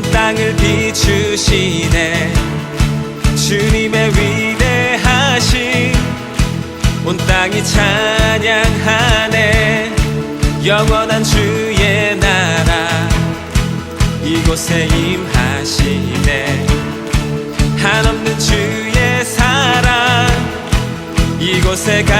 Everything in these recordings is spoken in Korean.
온 땅을 비추시네. 주님의 위대하신 온 땅이 찬양하네. 영원한 주의 나라 이곳에 임하시네. 한없는 주의 사랑 이곳에 가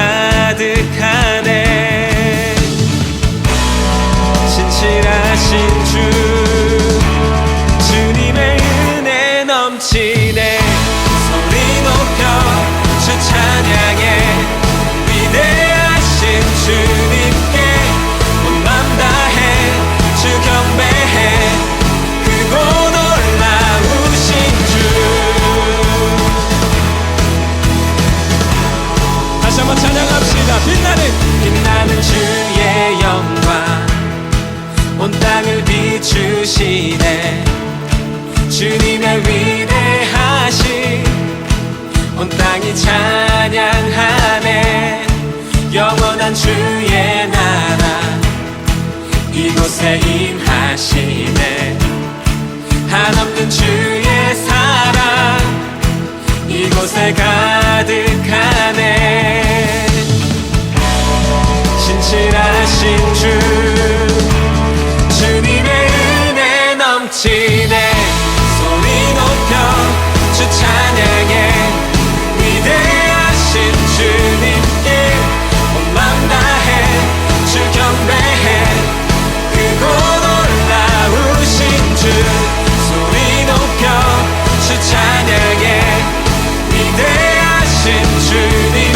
위대하신 온 땅이 찬양하네. 영원한 주의 나라 이곳에 임하시네. 한없는 주의 사랑 이곳에 가득한 距离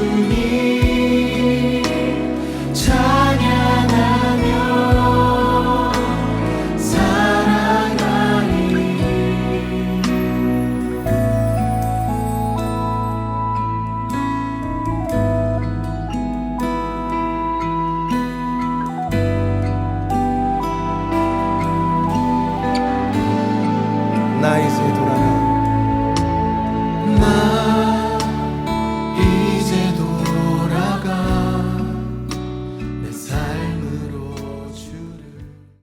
you.